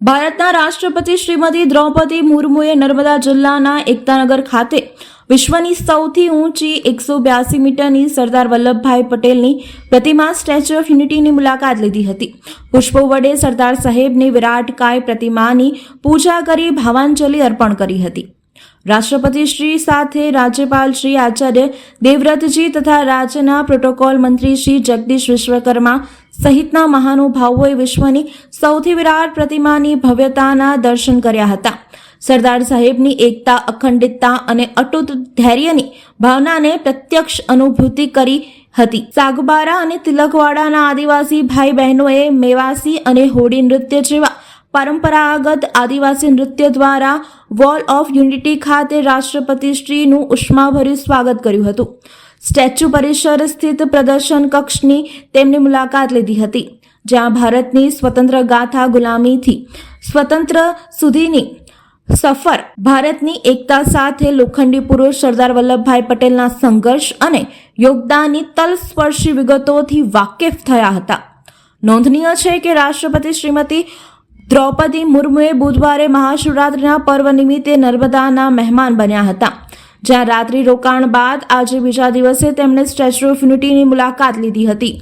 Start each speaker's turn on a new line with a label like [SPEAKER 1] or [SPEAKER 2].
[SPEAKER 1] ભારતના રાષ્ટ્રપતિ શ્રીમતી દ્રૌપદી મુર્મુએ નર્મદા જિલ્લાના એકતાનગર ખાતે વિશ્વની સૌથી ઊંચી એકસો બ્યાસી મીટરની સરદાર વલ્લભભાઈ પટેલની પ્રતિમા સ્ટેચ્યુ ઓફ યુનિટીની મુલાકાત લીધી હતી. પુષ્પો વડે સરદાર સાહેબની વિરાટકાય પ્રતિમાની પૂજા કરી ભાવાંજલિ અર્પણ કરી હતી. રાષ્ટ્રપતિ શ્રી સાથે રાજ્યપાલ શ્રી આચાર્ય દેવવ્રતજી તથા રાજ્યના પ્રોટોકોલ મંત્રી શ્રી જગદીશ વિશ્વકર્મા સહિતના મહાનુભાવોએ વિશ્વની સૌથી વિરાટ પ્રતિમાની ભવ્યતાના દર્શન કર્યા હતા. સરદાર સાહેબની એકતા, અખંડિતતા અને અટૂટ ધૈર્યની ભાવનાને પ્રત્યક્ષ અનુભૂતિ કરી હતી. સાગબારા અને તિલકવાડાના આદિવાસી ભાઈ બહેનોએ મેવાસી અને હોડી નૃત્ય જેવા પરંપરાગત આદિવાસી નૃત્ય દ્વારા વોલ ઓફ યુનિટી ખાતે રાષ્ટ્રપતિશ્રીનું ઉષ્માભર્યું સ્વાગત કર્યું હતું. સ્ટેચ્યુ પરિસર સ્થિત પ્રદર્શન કક્ષની તેમની મુલાકાત લીધી હતી. જ્યાં ભારતની સ્વતંત્ર ગાથા ગુલામીથી સ્વતંત્ર સુધીની સફર, ભારતની એકતા સાથે લોખંડી પુરુષ સરદાર વલ્લભભાઈ પટેલના સંઘર્ષ અને યોગદાનની તલસ્પર્શી વિગતોથી વાકેફ થયા હતા. નોંધનીય છે કે રાષ્ટ્રપતિ શ્રીમતી દ્રૌપદી મુર્મુએ બુધવારે મહાશિવરાત્રિના પર્વ નિમિત્તે નર્મદાના મહેમાન બન્યા હતા. જ્યાં રાત્રિ રોકાણ બાદ આજે બીજા દિવસે તેમણે સ્ટેચ્યુ ઓફ યુનિટીની મુલાકાત લીધી હતી.